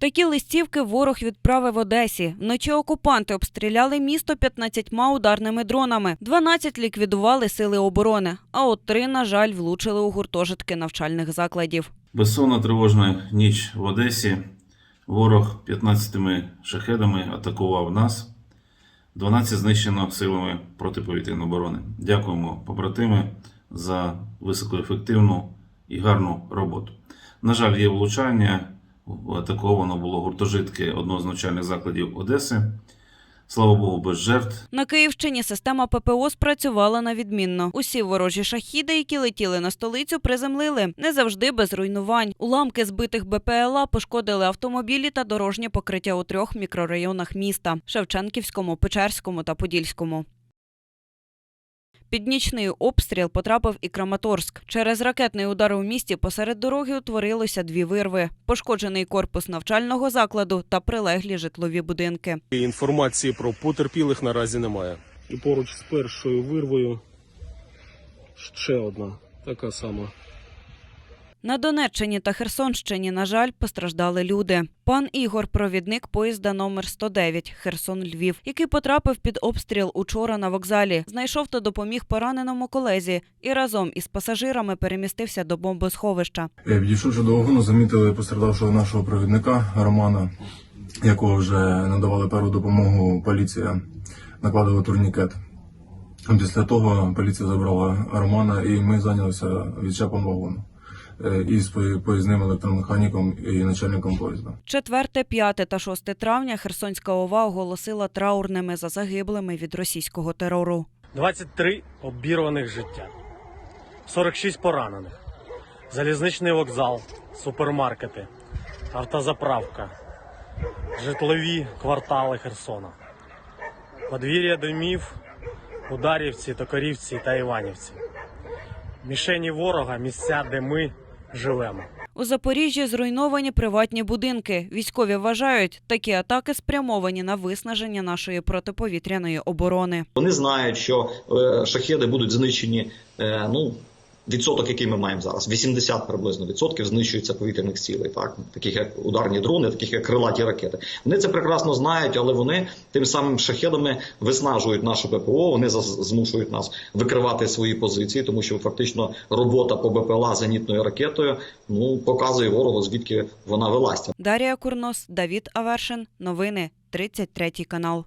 Такі листівки ворог відправив Одесі. Вночі окупанти обстріляли місто 15 ударними дронами. 12 ліквідували сили оборони, а от три, на жаль, влучили у гуртожитки навчальних закладів. Безсонна тривожна ніч в Одесі. Ворог 15 шахедами атакував нас. 12 знищено силами протиповітряної оборони. Дякуємо, побратими, за високоефективну і гарну роботу. На жаль, є влучання. Атаковано було гуртожитки одного з навчальних закладів Одеси. Слава Богу, без жертв. На Київщині система ППО спрацювала на відмінно. Усі ворожі шахіди, які летіли на столицю, приземлили не завжди без руйнувань. Уламки збитих БПЛА пошкодили автомобілі та дорожнє покриття у трьох мікрорайонах міста: Шевченківському, Печерському та Подільському. Під нічний обстріл потрапив і Краматорськ. Через ракетний удар у місті посеред дороги утворилося дві вирви: пошкоджений корпус навчального закладу та прилеглі житлові будинки. Інформації про потерпілих наразі немає. І поруч з першою вирвою ще одна така сама. На Донеччині та Херсонщині, на жаль, постраждали люди. Пан Ігор, провідник поїзда номер 109 Херсон Львів, який потрапив під обстріл учора на вокзалі, знайшов та допоміг пораненому колезі і разом із пасажирами перемістився до бомбосховища. Підійшовши до вагону, замітили постраждавшого нашого провідника Романа, якого вже надавали першу допомогу поліція, накладали турнікет. Після того поліція забрала Романа і ми зайнялися відчепом вагону із пої- поїзним електромеханіком і начальником поїзда. 4, 5 та 6 травня Херсонська ОВА оголосила траурними за загиблими від російського терору. 23 обірваних життя, 46 поранених, залізничний вокзал, супермаркети, автозаправка, житлові квартали Херсона, подвір'я домів, Ударівці, Токарівці та Іванівці. Мішені ворога місця, де ми живемо. У Запоріжжі зруйновані приватні будинки. Військові вважають, такі атаки спрямовані на виснаження нашої протиповітряної оборони. Вони знають, що е, шахеди будуть знищені. е, ну відсоток, який ми маємо зараз, 80 приблизно відсотків знищується повітряних цілей, так таких як ударні дрони, таких як крилаті ракети. Вони це прекрасно знають, але вони тим самим шахедами виснажують наше ППО. Вони змушують нас викривати свої позиції, тому що фактично робота по БПЛА зенітною ракетою ну показує ворогу, звідки вона велася. Дарія Курнос, Давід Авершин. Новини 33 канал.